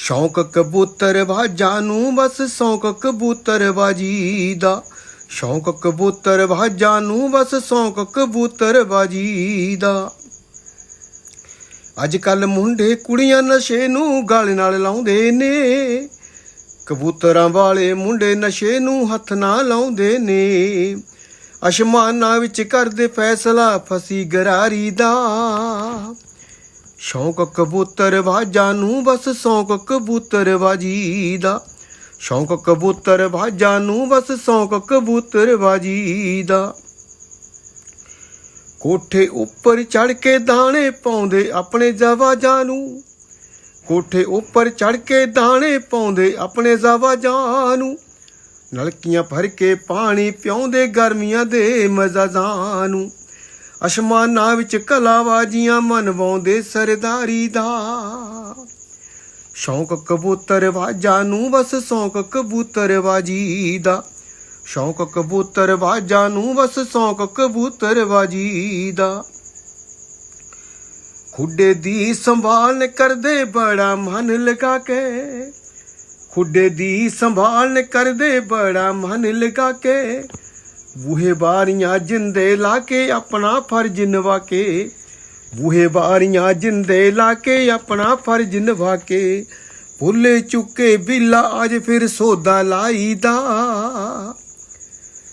ਸ਼ੌਂਕ ਕਬੂਤਰ ਬਾਜਾਂ ਨੂੰ ਬਸ ਸ਼ੌਂਕ ਕਬੂਤਰ ਬਾਜੀ ਦਾ ਸ਼ੌਂਕ ਕਬੂਤਰ ਬਾਜਾਂ ਨੂੰ ਬਸ ਸ਼ੌਂਕ ਕਬੂਤਰ ਬਾਜੀ ਦਾ ਅੱਜ ਕੱਲ ਮੁੰਡੇ ਕੁੜੀਆਂ ਨਸ਼ੇ ਨੂੰ ਗਲ ਨਾਲ ਲਾਉਂਦੇ ਨੇ। ਕਬੂਤਰਾਂ ਵਾਲੇ ਮੁੰਡੇ ਨਸ਼ੇ ਨੂੰ ਹੱਥ ਨਾਲ ਲਾਉਂਦੇ ਨੇ। ਅਸ਼ਮਾਨਾਂ ਵਿੱਚ ਕਰਦੇ ਫੈਸਲਾ ਫਸੀ ਗਰਾਰੀ ਦਾ। ਸ਼ੌਂਕ ਕਬੂਤਰ ਬਾਜਾਂ ਨੂੰ ਬਸ ਸ਼ੌਂਕ ਕਬੂਤਰ ਬਾਜੀ ਦਾ। ਸ਼ੌਂਕ ਕਬੂਤਰ ਬਾਜਾਂ ਨੂੰ ਬਸ ਸ਼ੌਂਕ ਕਬੂਤਰ ਬਾਜੀ ਦਾ। ਕੋਠੇ ਉੱਪਰ ਚੜ ਕੇ ਦਾਣੇ ਪਾਉਂਦੇ ਆਪਣੇ ਜਵਾਜਾਂ ਨੂੰ। ਕੋਠੇ ਉੱਪਰ ਚੜ ਕੇ ਦਾਣੇ ਪਾਉਂਦੇ ਆਪਣੇ ਜ਼ਵਾਜਾਂ ਨੂੰ। ਨਲਕੀਆਂ ਭਰ ਕੇ ਪਾਣੀ ਪਿਆਉਂਦੇ ਗਰਮੀਆਂ ਦੇ ਮਜ਼ਾਜ਼ਾਂ ਨੂੰ। ਅਸ਼ਮਾਨਾਂ ਵਿੱਚ ਕਲਾਵਾਜੀਆਂ ਮਨਵਾਉਂਦੇ ਸਰਦਾਰੀ ਦਾ। ਸ਼ੌਂਕ ਕਬੂਤਰ ਬਾਜਾਂ ਨੂੰ ਬਸ ਸ਼ੌਂਕ ਕਬੂਤਰ ਬਾਜੀ ਦਾ। ਸ਼ੌਂਕ ਕਬੂਤਰ ਬਾਜਾਂ ਨੂੰ ਬਸ ਸ਼ੌਂਕ ਕਬੂਤਰ ਬਾਜੀ ਦਾ। ਖੁੱਡੇ ਦੀ ਸੰਭਾਲ ਕਰਦੇ ਬੜਾ ਮਨ ਲਗਾ ਕੇ। ਖੁੱਡੇ ਦੀ ਸੰਭਾਲ ਕਰਦੇ ਬੜਾ ਮਨ ਲਗਾ ਕੇ। ਬੂਹੇ ਬਾਰੀਆਂ ਜਿੰਦੇ ਲਾ ਕੇ ਆਪਣਾ ਫਰਜ਼ ਨਿਭਾ ਕੇ, ਬੂਹੇ ਬਾਰੀਆਂ ਜਿੰਦੇ ਲਾ ਕੇ ਆਪਣਾ ਫਰਜ਼ ਨਿਭਾ ਕੇ ਭੁੱਲੇ ਚੁੱਕੇ ਬਿੱਲਾ ਅੱਜ ਫਿਰ ਸੋਦਾ ਲਾਈਦਾ।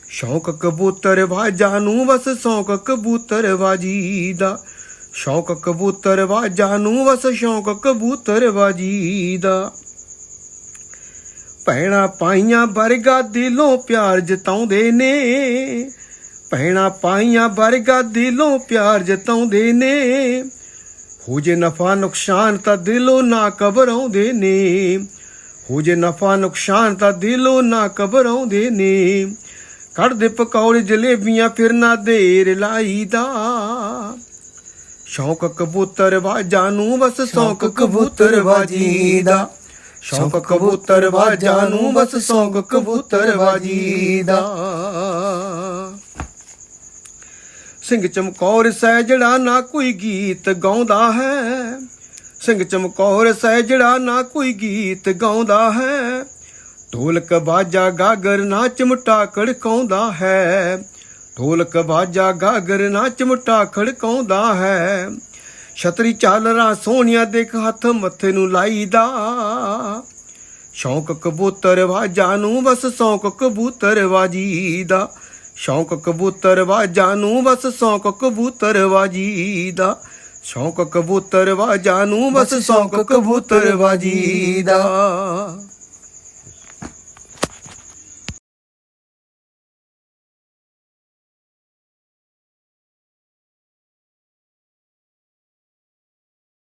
ਸ਼ੌਂਕ ਕਬੂਤਰ ਬਾਜਾਂ ਨੂੰ ਬਸ ਸ਼ੌਂਕ ਕਬੂਤਰ ਬਾਜੀ ਦਾ ਸ਼ੌਂਕ ਕਬੂਤਰ ਬਾਜਾਂ ਨੂੰ ਬਸ ਸ਼ੌਂਕ ਕਬੂਤਰ ਬਾਜੀ ਦਾ ਭੈਣਾ ਪਾਈਆਂ ਵਰਗਾ ਦਿਲੋਂ ਪਿਆਰ ਜਤਾਉਂਦੇ ਨੇ। ਭੈਣਾ ਪਾਈਆਂ ਵਰਗਾ ਦਿਲੋਂ ਪਿਆਰ ਜਤਾਉਂਦੇ ਨੇ। ਹੋ ਜੇ ਨਫਾ ਨੁਕਸਾਨ ਤਾਂ ਦਿਲੋਂ ਨਾ ਘਬਰਾਉਂਦੇ ਨੇ। ਹੋ ਜੇ ਨਫਾ ਨੁਕਸਾਨ ਤਾਂ ਦਿਲੋਂ ਨਾ ਘਬਰਾਉਂਦੇ ਨੇ। ਕੱਢਦੇ ਪਕੌੜੇ ਜਲੇਬੀਆਂ ਫਿਰ ਨਾ ਦੇਰ ਲਾਈਦਾ। ਸ਼ੌਂਕ ਕਬੂਤਰ ਬਾਜਾਂ ਨੂੰ ਬਸ ਸ਼ੌਂਕ ਕਬੂਤਰ ਬਾਜੀ ਦਾ ਸ਼ੌਂਕ ਕਬੂਤਰ ਬਾਜਾਂ ਨੂੰ ਬਸ ਸ਼ੌਂਕ ਕਬੂਤਰ ਬਾਜੀ ਦਾ। ਸਿੰਘ ਚਮਕੌਰ ਸਹਿਜੜਾ ਨਾ ਕੋਈ ਗੀਤ ਗਾਉਂਦਾ ਹੈ। ਸਿੰਘ ਚਮਕੌਰ ਸਹਿਜੜਾ ਨਾ ਕੋਈ ਗੀਤ ਗਾਉਂਦਾ ਹੈ। ਢੋਲਕ ਬਾਜਾ ਗਾਗਰ ਨਾ ਚਮਟਾ ਖੜਕਾਉਂਦਾ ਹੈ। ਢੋਲਕ ਬਾਜਾ ਗਾਗਰ ਨਾ ਚਮਟਾ ਖੜਕਾਉਂਦਾ ਹੈ। ਛਤਰੀ ਚਾਲਰਾ ਸੋਹਣੀਆਂ ਦੇਖ ਹੱਥ ਮੱਥੇ ਨੂੰ ਲਾਈਦਾ। ਸ਼ੌਂਕ ਕਬੂਤਰ ਬਾਜਾਂ ਨੂੰ ਬਸ ਸ਼ੌਂਕ ਕਬੂਤਰ ਬਾਜੀ ਦਾ ਸ਼ੌਂਕ ਕਬੂਤਰ ਬਾਜਾਂ ਨੂੰ ਬਸ ਸ਼ੌਂਕ ਕਬੂਤਰ ਬਾਜੀ ਦਾ ਸ਼ੌਂਕ ਕਬੂਤਰ ਬਾਜਾਂ ਨੂੰ ਬਸ ਸ਼ੌਂਕ ਕਬੂਤਰ ਬਾਜੀ ਦਾ